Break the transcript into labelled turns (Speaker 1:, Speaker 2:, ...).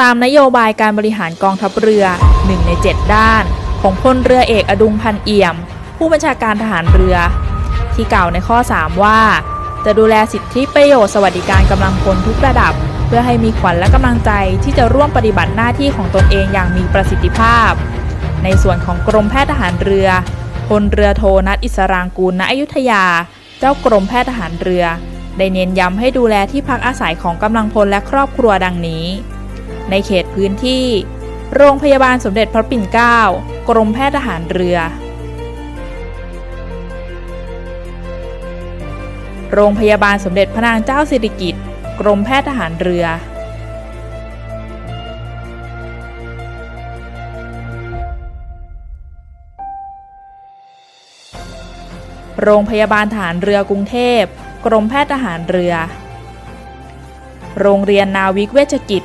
Speaker 1: ตามนโยบายการบริหารกองทัพเรือ 1 ใน 7 ด้าน ของพลเรือเอกอดุงพันเอี่ยม ผู้บัญชาการทหารเรือ ที่กล่าวในข้อ 3 ว่า จะดูแลสิทธิประโยชน์สวัสดิการกำลังพลทุกระดับ เพื่อให้มีขวัญและกำลังใจที่จะร่วมปฏิบัติหน้าที่ของตนเองอย่างมีประสิทธิภาพ ในส่วนของกรมแพทย์ทหารเรือพลเรือโทนัทอิสรางกูลณอยุธยา เจ้ากรมแพทย์ทหารเรือ ได้เน้นย้ำให้ดูแลที่พักอาศัยของกำลังพลและครอบครัวดังนี้ ในเขตพื้นที่ โรงพยาบาลสมเด็จพระปิ่นเกล้า กรมแพทย์ทหารเรือ โรงพยาบาลสมเด็จพระนางเจ้าสิริกิติ์ กรมแพทย์ทหารเรือ โรงพยาบาลทหารเรือกรุงเทพ กรมแพทย์ทหารเรือ โรงเรียนนาวิกเวชกิจ